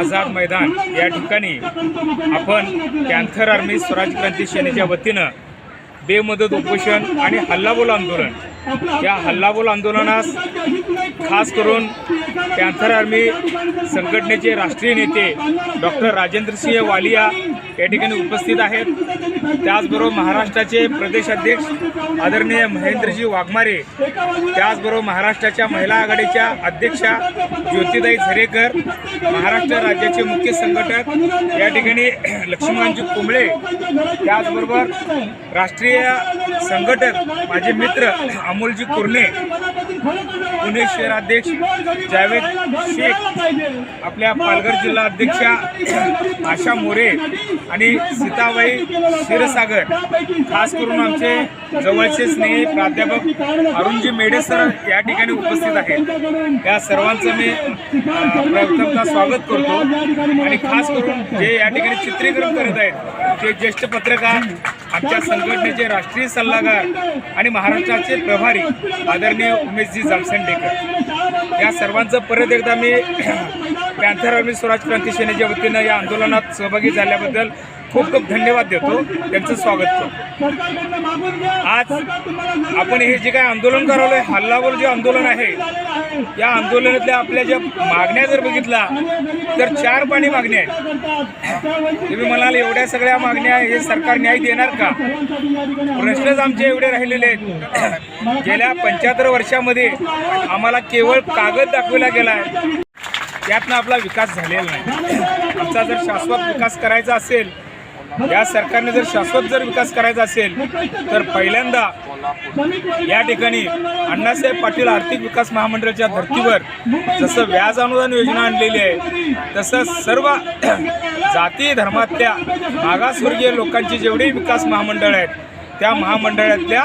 आझाद मैदान या ठिकाणी आपण कॅन्थर आर्मी स्वराज क्रांती सेनेच्या वतीनं बेमदत उपोषण आणि हल्लाबोल आंदोलन. या हल्लाबोल आंदोलनास खास करून कॅन्थर आर्मी संघटनेचे राष्ट्रीय नेते डॉक्टर राजेंद्रसिंह वालिया या ठिकाणी उपस्थित आहेत. त्याचबरोबर महाराष्ट्राचे प्रदेशाध्यक्ष आदरणीय महेंद्रजी वाघमारे त्याचबरोबर महाराष्ट्राच्या महिला आघाडीच्या अध्यक्षा ज्योतिताई झरेकर महाराष्ट्र राज्याचे मुख्य संघटक या ठिकाणी लक्ष्मणजी कुंबळे त्याचबरोबर राष्ट्रीय संघटक माझे मित्र अमोलजी कुर्णे पुणे शहराध्यक्ष जावेद शेख आपल्या पालघर जिल्हा अध्यक्षा आशा मोरे आणि सीताबाई क्षीरसागर खास करून आमचे जवळचे स्नेही प्राध्यापक अरुणजी मेढे सर या ठिकाणी उपस्थित आहेत. या सर्वांचं मी प्रथमतः स्वागत करतो आणि खास करून जे या ठिकाणी चित्रीकरण करत आहेत ते ज्येष्ठ पत्रकार आमच्या संघटनेचे राष्ट्रीय सल्लागार आणि महाराष्ट्राचे प्रभारी आदरणीय उमेशजी जामसंडेकर. या सर्वांचं परत एकदा मी पॅन्थर आर्मी स्वराज क्रांती सेनेच्या वतीनं या आंदोलनात सहभागी झाल्याबद्दल खूप खूप धन्यवाद देतो. त्यांचं स्वागत करतो. आज आपण हे जे काय आंदोलन करावलं हल्लावर जे आंदोलन आहे या आंदोलनातल्या आपल्या ज्या मागण्या जर बघितला तर चार पाणी मागण्या आहेत. तुम्ही म्हणाल एवढ्या सगळ्या मागण्या हे सरकार न्याय देणार का? प्रश्नच आमचे एवढे राहिलेले आहेत. गेल्या पंच्याहत्तर वर्षामध्ये आम्हाला केवळ कागद दाखवला गेला आहे त्यातनं आपला विकास झालेला नाही. आमचा जर शाश्वत विकास करायचा असेल या सरकारने जर शाश्वत जर विकास करायचा असेल तर पहिल्यांदा या ठिकाणी अण्णासाहेब पाटील आर्थिक विकास महामंडळाच्या धर्तीवर जसं व्याज अनुदान योजना आणलेली आहे तसं सर्व जाती धर्मातल्या मागासवर्गीय लोकांची जेवढी विकास महामंडळ आहेत त्या महामंडळातल्या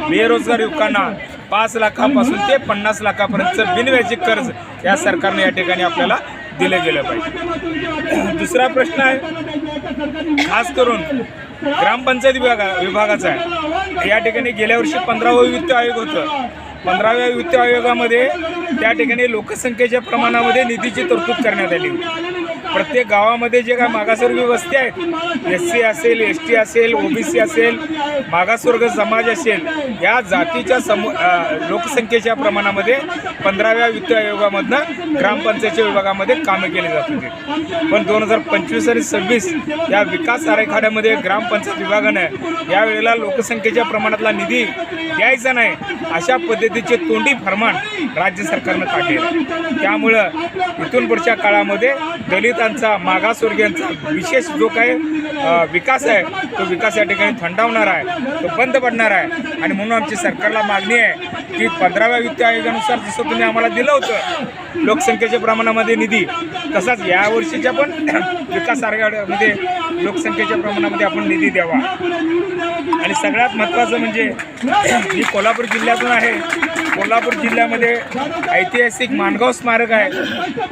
बेरोजगार युवकांना पाच लाखापासून ते पन्नास लाखापर्यंतचं बिनव्याजी कर्ज या सरकारने या ठिकाणी आपल्याला दिलं गेलं पाहिजे. दुसरा प्रश्न आहे खास करून ग्रामपंचायत विभागा विभागाचा आहे. या ठिकाणी गेल्या वर्षी पंधरावं वित्त आयोग होतं. पंधराव्या वित्त आयोगामध्ये त्या ठिकाणी लोकसंख्येच्या प्रमाणामध्ये निधीची तरतूद करण्यात आली होती. प्रत्येक गावामध्ये जे काय मागासवर्गीय वस्ती आहेत एस सी असेल एस टी असेल ओबीसी असेल मागासवर्ग समाज असेल या जातीच्या समू लोकसंख्येच्या प्रमाणामध्ये पंधराव्या वित्त आयोगामधनं ग्रामपंचायतच्या विभागामध्ये कामं केली जात होती. पण दोन हजार पंचवीस आणि सव्वीस या विकास आराखड्यामध्ये ग्रामपंचायत विभागानं यावेळेला लोकसंख्येच्या प्रमाणातला निधी द्यायचा नाही अशा पद्धतीचे तोंडी फरमान राज्य सरकारनं काढले त्यामुळं इथून पुढच्या काळामध्ये दलितांचा मागासवर्गीयांचा विशेष जो काही विकास आहे. तो विकास या ठिकाणी थंडावणार आहे. तो बंद पडणार आहे. आणि म्हणून आमची सरकारला मागणी आहे की पंधराव्या वित्त आयोगानुसार जसं तुम्ही आम्हाला दिलं होतं लोकसंख्येच्या प्रमाणामध्ये निधी तसाच या वर्षीच्या पण विकास आराखड्यामध्ये लोकसंख्येच्या प्रमाणामध्ये आपण निधी द्यावा. आणि सगळ्यात महत्त्वाचं म्हणजे मी कोल्हापूर जिल्ह्यातून आहे. कोल्हापूर जिल्ह्यामध्ये ऐतिहासिक माणगाव स्मारक आहे.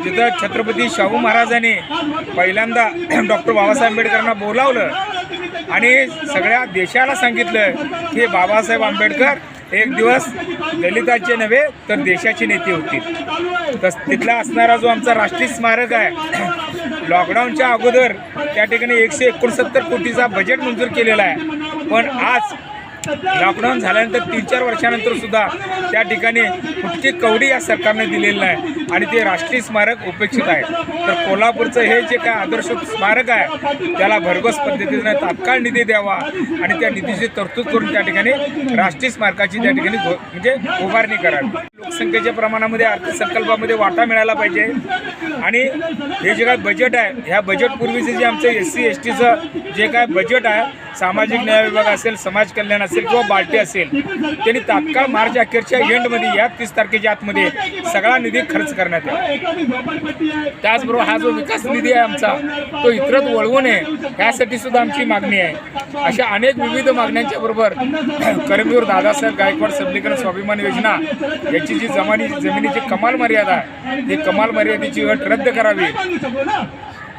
जिथं छत्रपती शाहू महाराजांनी पहिल्यांदा डॉक्टर बाबासाहेब आंबेडकरांना बोलावलं आणि सगळ्या देशाला सांगितलं की बाबासाहेब आंबेडकर एक दिवस दलितांचे नव्हे तर देशाचे नेते होतील. तस तिथला असणारा जो आमचा राष्ट्रीय स्मारक आहे लॉकडाऊनच्या अगोदर त्या ठिकाणी एकशे एकोणसत्तर कोटीचा बजेट मंजूर केलेला आहे. पण आज लॉकडाऊन झाल्यानंतर तीन चार वर्षानंतर सुद्धा त्या ठिकाणी कुठची कवडी या सरकारने दिलेली नाही आणि ते राष्ट्रीय स्मारक उपेक्षित आहे. तर कोल्हापूरचं हे जे काय आदर्श स्मारक आहे त्याला भरघोस पद्धतीनं तात्काळ निधी द्यावा आणि त्या निधीची तरतूद करून त्या ठिकाणी राष्ट्रीय स्मारकाची त्या ठिकाणी म्हणजे उभारणी करावी. लोकसंख्येच्या प्रमाणामध्ये अर्थसंकल्पामध्ये वाटा मिळायला पाहिजे. आणि हे जे काय बजेट आहे ह्या बजेटपूर्वीचे जे आमचं एस सी एस टीचं जे काय बजेट आहे सामाजिक न्याय विभाग असेल समाज कल्याण असेल किंवा बाल्टी असेल त्यांनी तात्काळ मार्च अखेरच्या एंडमध्ये या तीस तारखेच्या आतमध्ये सगळा निधी खर्च करा करण्यात यावा. त्याचबरोबर हा जो विकास निधी आहे आमचा तो इतरत वळवू नये यासाठी सुद्धा आमची मागणी आहे. अशा अनेक विविध मागण्यांच्या बरोबर करवीर दादासाहेब गायकवाड सबलीकरण स्वाभिमान योजना याची जी जमानी जमिनीची कमाल मर्यादा आहे ही कमाल मर्यादेची अट रद्द करावी.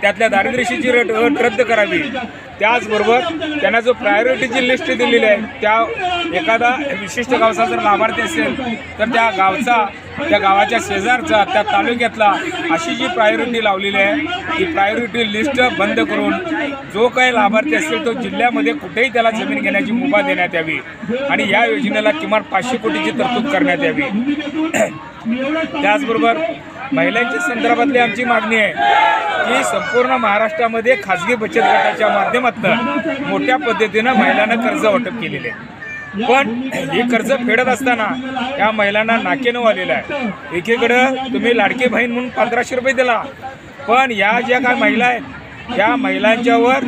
त्यातल्या दारिद्र्याची अट अट रद्द करावी. त्याचबरोबर त्यांना जो प्रायोरिटीची लिस्ट दिलेली आहे त्या एखादा विशिष्ट गावचा जर लाभार्थी असेल तर त्या गावचा त्या गावाच्या शेजारचा त्या तालुक्यातला अशी जी प्रायोरिटी लावलेली आहे ती प्रायोरिटी लिस्ट बंद करून जो काही लाभार्थी असेल तो जिल्ह्यामध्ये कुठेही त्याला जमीन घेण्याची मुभा देण्यात यावी आणि या योजनेला किमान पाचशे कोटीची तरतूद करण्यात यावी. त्याचबरोबर महिलांच्या संदर्भातली आमची मागणी आहे की संपूर्ण महाराष्ट्रामध्ये खाजगी बचत गटाच्या माध्यमातून मोठ्या पद्धतीनं महिलांना कर्ज वाटप केलेले आहे. पण हे कर्ज फेडत असताना या महिलांना नाकेनं आलेलं आहे. एकीकडं तुम्ही लाडकी बहीण म्हणून पंधराशे रुपये दिला. पण या ज्या काय महिला आहेत या महिलांच्यावर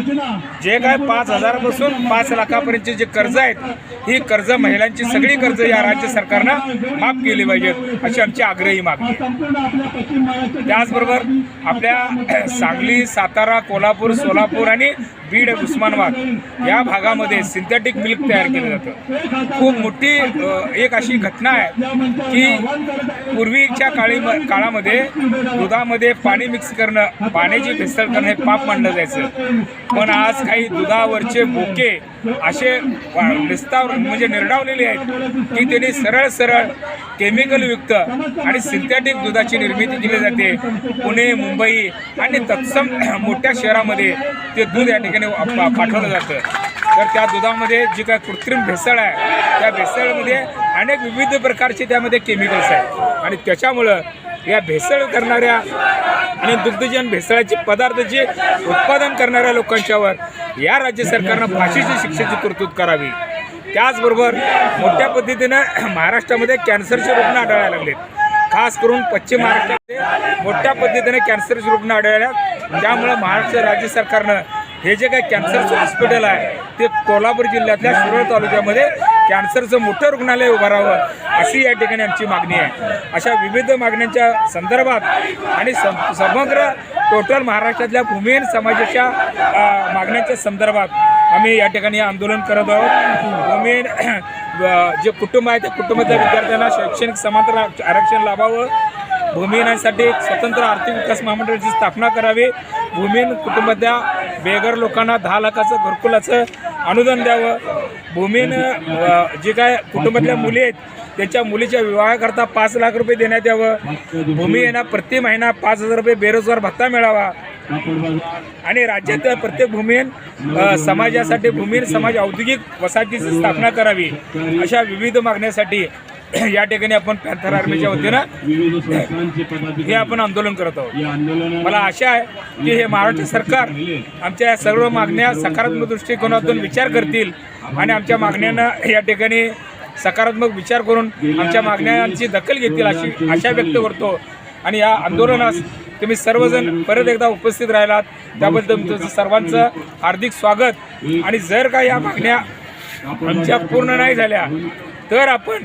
जे काय पाच हजारापासून पाच लाखापर्यंतचे जे कर्ज आहेत ही कर्ज महिलांची सगळी कर्ज या राज्य सरकारनं माफ केली पाहिजेत अशी आमची आग्रही मागणी त्याचबरोबर आपल्या सांगली सातारा कोल्हापूर सोलापूर आणि बीड उस्मानाबाद या भागामध्ये सिंथेटिक मिल्क तयार केलं जातं. खूप मोठी एक अशी घटना आहे की पूर्वीच्या काळी काळामध्ये दुधामध्ये पाणी मिक्स करणं पाण्याची भेसळ करणं हे पाप मानलं जायचं. पण आज काही दुधावरचे बोके असे वा- निस्ताव म्हणजे निर्डावलेले आहेत की त्यांनी सरळ सरळ केमिकलयुक्त आणि सिंथेटिक दुधाची निर्मिती केली जाते. पुणे मुंबई आणि तत्सम मोठ्या शहरामध्ये ते दूध या ठिकाणी पाठवलं जातं. तर त्या दुधामध्ये जी काय कृत्रिम भेसळ आहे त्या भेसळमध्ये अनेक विविध प्रकारचे त्यामध्ये केमिकल्स आहेत. आणि त्याच्यामुळं या भेसळ करणाऱ्या आणि दुग्धजन भेसळाचे जे उत्पादन करणाऱ्या लोकांच्यावर या राज्य सरकारनं फाशीची शिक्षेची तरतूद करावी. त्याचबरोबर मोठ्या पद्धतीनं महाराष्ट्रामध्ये कॅन्सरचे रुग्ण आढळायला लागलेत. खास करून पश्चिम महाराष्ट्रामध्ये मोठ्या पद्धतीने कॅन्सरचे रुग्ण आढळल्यात. त्यामुळं महाराष्ट्र राज्य सरकारनं हे जे काही कॅन्सरचं हॉस्पिटल आहे ते कोल्हापूर जिल्ह्यातल्या शिरोळ तालुक्यामध्ये कॅन्सरचं मोठं रुग्णालय उभारावं अशी या ठिकाणी आमची मागणी आहे. अशा विविध मागण्यांच्या संदर्भात आणि सम- समग्र टोटल महाराष्ट्रातल्या भूमिहीन समाजाच्या मागण्यांच्या संदर्भात आम्ही या ठिकाणी आंदोलन करत आहोत. भूमिहीन जे कुटुंब आहे त्या कुटुंबातल्या विद्यार्थ्यांना शैक्षणिक समांतर आरक्षण लाभावं. भूमिहीनांसाठी एक स्वतंत्र आर्थिक विकास महामंडळाची स्थापना करावी. भूमिहीन कुटुंबातल्या बेघर लोकांना दहा लाखाचं घरकुलाचं अनुदान द्यावं. भूमीनं जे काय कुटुंबातल्या मुली आहेत त्यांच्या मुलीच्या विवाहाकरता पाच लाख रुपये देण्यात यावं. भूमी भूमिहीना प्रति महिना पाच हजार रुपये बेरोजगार भत्ता मिळावा. आणि राज्यात प्रत्येक भूमीन समाजासाठी भूमीन समाज औद्योगिक वसाहतीची स्थापना करावी अशा विविध मागण्यासाठी या ठिकाणी आपण पॅन्थर आर्मीच्या वतीनं हे आपण आंदोलन करत आहोत. मला आशा आहे की हे महाराष्ट्र सरकार आमच्या या सर्व मागण्या सकारात्मक दृष्टिकोनातून विचार करतील आणि आमच्या मागण्यांना या ठिकाणी सकारात्मक विचार करून आमच्या मागण्यांची दखल घेतील अशी आशा व्यक्त करतो. आणि या आंदोलनास तुम्ही सर्वजण परत एकदा उपस्थित राहिलात. त्याबद्दल तुमचं सर्वांचं हार्दिक स्वागत. आणि जर का या मागण्या आमच्या पूर्ण नाही झाल्या तर आपण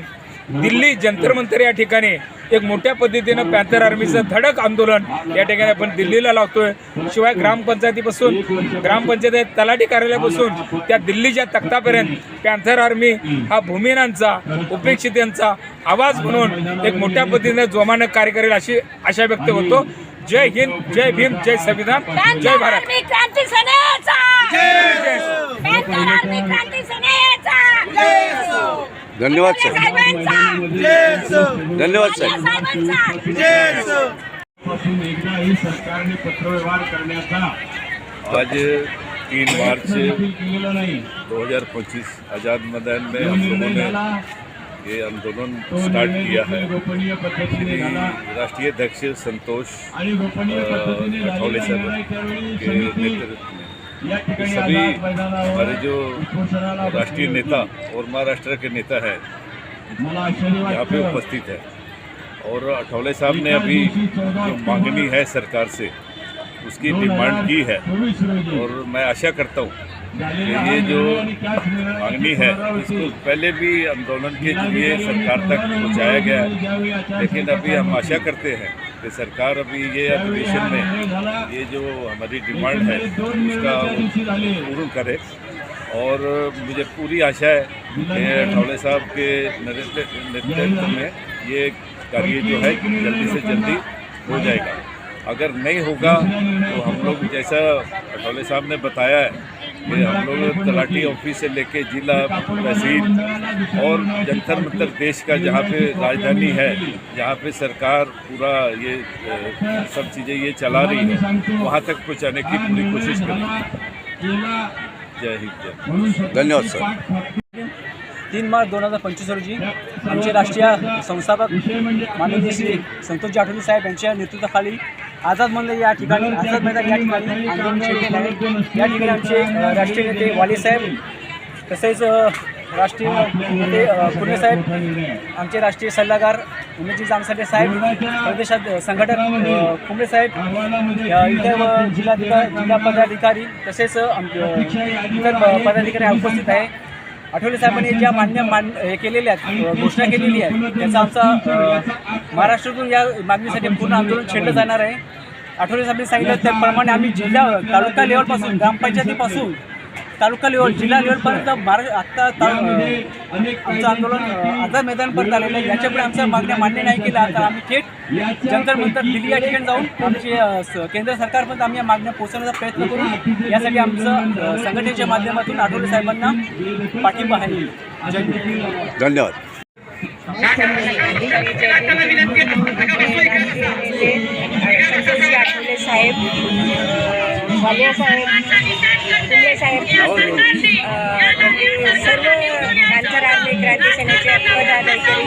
दिल्ली जंतर मंतर या ठिकाणी एक मोठ्या पद्धतीनं पॅन्थर आर्मीचं धडक आंदोलन या ठिकाणी आपण दिल्लीला लावतोय. शिवाय ग्रामपंचायतीपासून ग्रामपंचायत तलाठी कार्यालयापासून त्या दिल्लीच्या तख्तापर्यंत पॅन्थर आर्मी हा भूमिनांचा उपेक्षितांचा आवाज म्हणून एक मोठ्या पद्धतीनं जोमानं कार्य करेल अशी आशा व्यक्त होतो जय हिंद जय भीम जय संविधान जय भारत. आर्मी क्रांती सेनेचा जय पॅन्थर आर्मी क्रांती सेनेचा धन्यवाद मोदी साहेब साहेबांचा धन्यवाद मोदी साहेब। साहेबांचा पासून एकदाही सरकारने पत्रव्यवहार करण्याचा आज तीन मार्च देखील केलेला नाही 2025 आज़ाद मैदान में जो हम लोगों निर्णय ने झाला ये आंदोलन तो स्टार्ट निर्णय किया देखील है। गोपनीय पद्धतीने श्री झाला राष्ट्रीय अध्यक्ष संतोष आणि गोपनीय अ, पद्धतीने राठौड़े झालेला साहब निर्णय त्यावेळी के समिती? नेतृत्व में। या ठिकाणी सभी हमारे जो राष्ट्रीय नेता और महाराष्ट्र के नेता है यहाँ पे उपस्थित है। और अठौले साहब ने अभी जो मांगनी है सरकार से उसकी डिमांड की है। और मैं आशा करता हूँ कि ये जो मांगनी है इसको पहले भी आंदोलन के ज़रिए सरकार तक पहुँचाया गया है। लेकिन अभी हम आशा करते हैं कि सरकार अभी ये अधिवेशन में ये जो हमारी डिमांड है उसका पूर्ण करे। और मुझे पूरी आशा है कि ठौले साहब के नेतृत्व में ये कार्य जो है जल्दी से जल्दी हो जाएगा। अगर नहीं होगा तो हम लोग जैसा ठौले साहब ने बताया है कि हम लोग तलाटी ऑफ़िस से लेके जिला तहसील और जंतर मंतर देश का जहाँ पे राजधानी है जहाँ पे सरकार पूरा ये सब चीज़ें ये चला रही है वहाँ तक पहुँचाने की पूरी कोशिश करेंगे जय हिंद जय धन्यवाद सर। तीन मार्च दोन हज़ार पंचवीस रोजी आमचे राष्ट्रीय संस्थापक माननीय श्री संतोषजी आठवले साहेब यांच्या नेतृत्वाखाली आझाद म्हणलं या ठिकाणी आझाद मैदान या ठिकाणी. आंदोलन छेडलेलं आहे या ठिकाणी आमचे राष्ट्रीय नेते वाली साहेब तसेच राष्ट्रीय नेते अ, साहेब आमचे राष्ट्रीय सल्लागार उमेशजी जामसाटे साहेब प्रदेशात संघटक कुंबळे साहेब अ, इतर जिल्हाधिकारी जिल्हा पदाधिकारी तसेच इतर पदाधिकारी उपस्थित आहे. आठवले साहेबांनी ज्या मान्य मान हे केलेल्या आहेत घोषणा केलेली आहे त्याचा आमचा महाराष्ट्रातून या मागणीसाठी पूर्ण आंदोलन छेडलं जाणार आहे. आठवले साहेबांनी सांगितलं त्याप्रमाणे आम्ही जिल्हा तालुका लेवलपासून ग्रामपंचायतीपासून तालुका लेवल जिल्हा लेवलपर्यंत महाराष्ट्र आत्ता आमचं आंदोलन आझाद मैदानपर्यंत आलेलं आहे. याच्यापुढे आमच्या मागण्या मान्य नाही केल्या. आता आम्ही थेट जंतर मंतर दिल्ली या ठिकाणी जाऊन आमचे केंद्र सरकारपर्यंत आम्ही या मागण्या पोहोचवण्याचा प्रयत्न करू. यासाठी आमचं संघटनेच्या माध्यमातून आठवले साहेबांना पाठिंबा आहे. धन्यवाद. आठवले साहेब अ, वालिया साहेब फुले साहेब सर्व पॅन्थर आर्मी क्रांती सेनेचे पदाधिकारी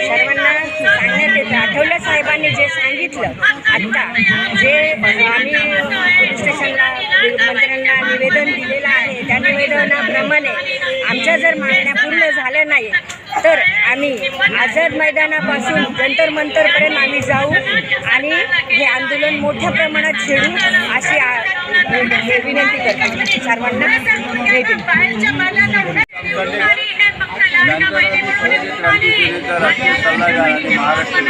सर्वांना सांगण्यात येतं आठवले साहेबांनी जे सांगितलं आत्ता जे आम्ही पोलीस स्टेशनला मंत्र्यांना निवेदन दिलेलं आहे त्या निवेदनाप्रमाणे आमच्या जर मागण्या पूर्ण झाल्या नाही तर आम्ही आझाद मैदानापासून जंतर मंतरपर्यंत आम्ही जाऊ आणि हे आंदोलन मोठ्या प्रमाणात छेडू अशी हे विनंती करतो सर्वांना राष्ट्रीय सल्लागार आणि महाराष्ट्र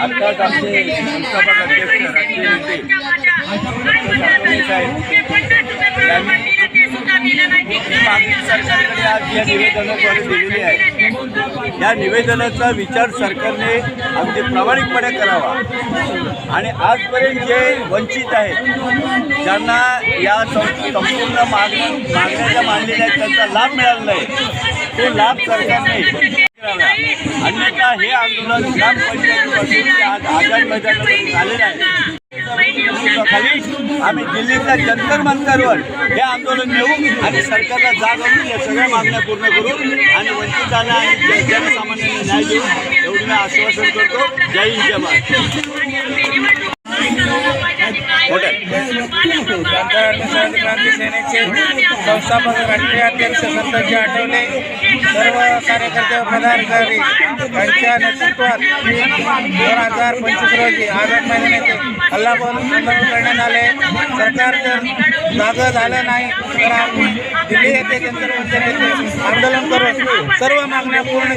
आत्ताच आमचे संस्थापक अध्यक्ष राष्ट्रीय नेते मागणी सरकारकडे आज या निवेदनाद्वारे दिलेली आहे. या निवेदनाचा विचार सरकारने अगदी प्रामाणिकपणे करावा. आणि आजपर्यंत जे वंचित आहेत ज्यांना या संपूर्ण मागण्या मागण्या मानलेल्या आहेत त्यांचा लाभ मिळाला नाही तो लाभ सरकारने अन्यथा हे आंदोलन ग्रामपंचायतीपासून ते आज आझाद मैदानापर्यंत झालेलं आहे. आम्ही दिल्लीतल्या जंतर मंतरवर हे आंदोलन घेऊ आणि सरकारला जाग आणून या सगळ्या मागण्या पूर्ण करू आणि वंचितांना आणि जनसामान्यांना न्याय देऊ एवढं मी आश्वासन करतो. जय हिंद जय महाराष्ट्र क्रांती क्रांती सेनेचे संस्थापक राष्ट्रीय अध्यक्ष संतोषजी आठवले. सर्व कार्यकर्ते व पदाधिकारी यांच्या नेतृत्वात दोन हजार पंचवीस रोजी आझाद मैदान येथे हल्लाबोल आंदोलन करण्यात आले. सरकार जर जागं झालं नाही तर आम्ही दिल्ली येथे जंतर मंतर येथे आंदोलन करून सर्व मागण्या पूर्ण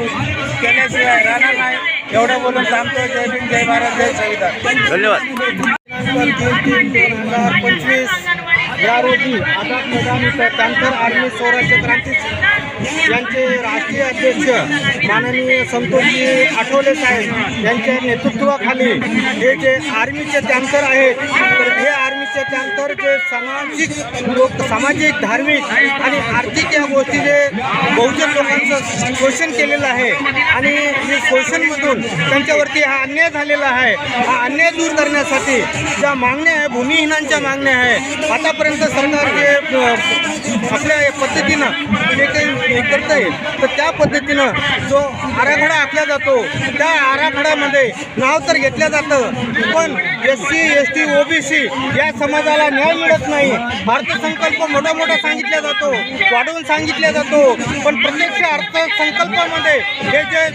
केल्याशिवाय राहणार नाही. एवढं बोलून थांबतो जय भीम जय भारत जय संविधान. धन्यवाद. तीन तीन दोन हजार पंचवीस या रोजी आझाद मैदान इथं पॅन्थर आर्मी स्वराज्य क्रांती यांचे राष्ट्रीय अध्यक्ष माननीय संतोषजी आठवले साहेब यांच्या नेतृत्वाखाली हे जे आर्मीचे टँकर आहेत तर हे आर्मीचे टँकर जे सामाजिक लोक सामाजिक धार्मिक आणि आर्थिक या गोष्टी जे बहुजन लोकांचं शोषण केलेलं आहे. आणि हे शोषणमधून त्यांच्यावरती हा अन्याय झालेला आहे. हा अन्याय दूर करण्यासाठी ज्या मागण्या आहे भूमिहीनांच्या मागण्या आहे. आतापर्यंत सरकार जे आपल्या पद्धतीनं जे काही हे करत आहे तर त्या पद्धतीनं जो आराखडा आखला जातो त्या आराखड्यामध्ये नाव तर घेतलं जातं पण S C S T OBC या समाजाला न्याय मिळत नाही. अर्थसंकल्प मोठा मोठा सांगितला जातो वाढवून सांगितला जातो पण प्रत्यक्ष अर्थसंकल्पामध्ये हे जे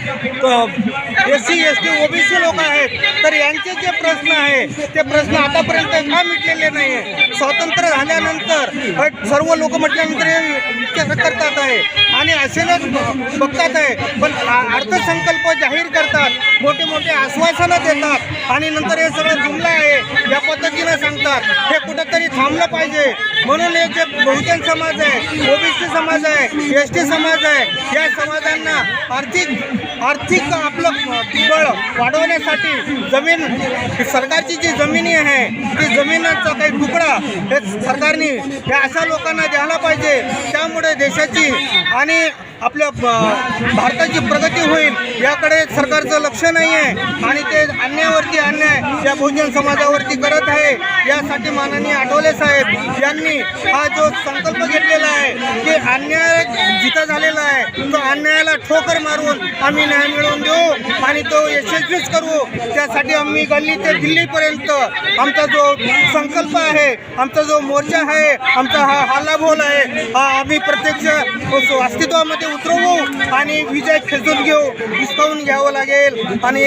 S C S T OBC लोक आहेत तर यांचे जे प्रश्न आहे ते प्रश्न आतापर्यंत का मिटलेले नाही आहे स्वातंत्र्य झाल्यानंतर सर्व लोक म्हटल्यानंतर करतात आहे. आणि असेलच बघतात आहे. पण अर्थसंकल्प जाहीर करतात मोठे मोठे आश्वासनं देतात आणि नंतर हे सगळं जुमलं आहे. या पद्धतीनं सांगतात. हे कुठंतरी थांबलं पाहिजे. म्हणून हे जे बहुजन समाज आहे ओबीसी समाज आहे एस टी समाज आहे या समाजांना आर्थिक आर्थिक आपलं बळ वाढवण्यासाठी जमीन सरकारची जी जमिनी आहे ती जमिनीचा काही तुकडा हे सरकारने या अशा लोकांना द्यायला पाहिजे. त्यामुळे देशाची आणि आपल्या भारताची प्रगती होईल. याकडे सरकारचं लक्ष नाही आहे आणि ते अन्यायावरती अन्याय या बहुजन समाजावरती करत आहे. यासाठी माननीय आठवले साहेब यांनी हा जो संकल्प घेतलेला आहे की अन्याय जिथं झालेला आहे तो अन्यायाला ठोकर मारून आम्ही न्याय मिळवून देऊ आणि तो यशस्वीच करू. त्यासाठी आम्ही गल्ली ते दिल्लीपर्यंत आमचा जो संकल्प आहे आमचा जो मोर्चा आहे आमचा हा हल्लाभोल आहे हा आम्ही प्रत्यक्ष अस्तित्वामध्ये उतरवू आणि विजय खेचून घेऊ. हिसकावून घ्यावं लागेल आणि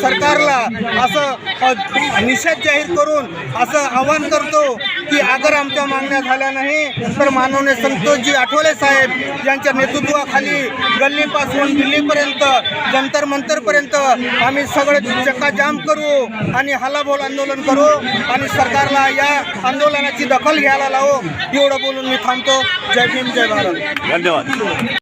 सरकारला असं निषेध जाहीर करून असं आवाहन करतो की अगर आमच्या मागण्या झाल्या नाही तर मानवने संतोषजी आठवले साहेब यांच्या नेतृत्वाखाली गल्लीपासून दिल्लीपर्यंत जंतर मंतरपर्यंत आम्ही सगळे चक्काजाम करू आणि हल्लाबोल आंदोलन करू आणि सरकारला या आंदोलनाची दखल घ्यायला लावू. एवढं बोलून मी थांबतो. जय भीम जय भारत. धन्यवाद.